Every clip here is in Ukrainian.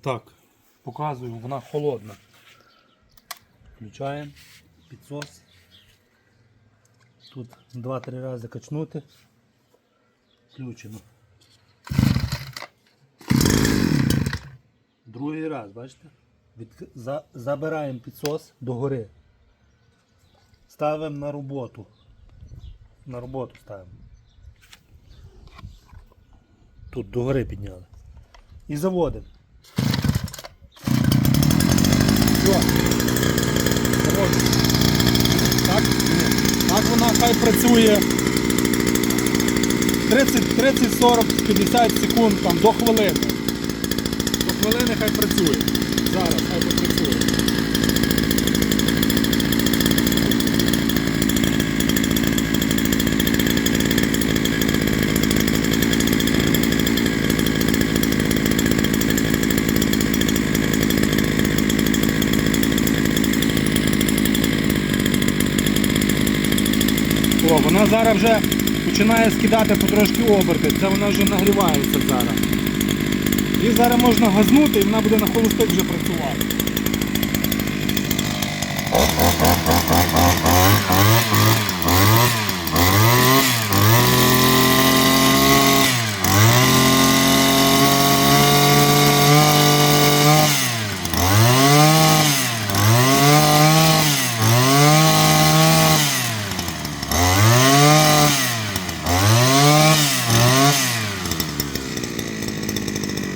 Так, показую, вона холодна. Включаємо підсос. Тут 2-3 рази качнути. Включено. Другий раз, бачите? Від... За... Забираємо підсос догори. Ставимо на роботу. На роботу ставимо. Тут догори підняли. І заводимо. Все. Так? Так вона хай працює 30, 30, 40, 50 секунд там, до хвилини. До хвилини хай працює. Зараз хай попрацює. Вона зараз вже починає скидати потрошки оберти. Це вона вже нагрівається зараз. І зараз можна газнути і вона буде на холостик вже працювати.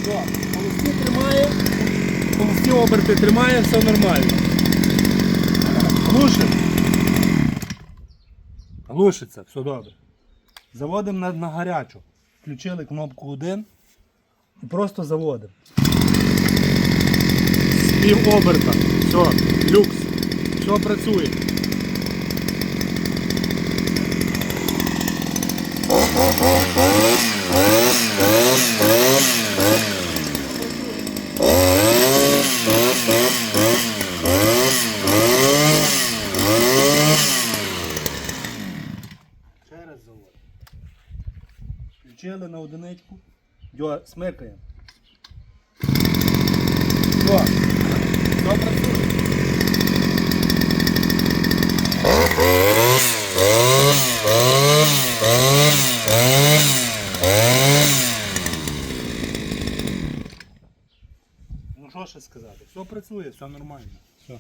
Все, холості тримає, холості оберти тримає, все нормально. Глушимо. Глушиться, все добре. Заводимо на, на гарячу. Включили кнопку 1 і просто заводимо. З пів оберта. Все, люкс. Все працює. Ще раз заводимо. Включили на одиничку. Дьо, смикаємо. Все. Все працює. Ну що ще сказати? Все працює, все нормально. Все.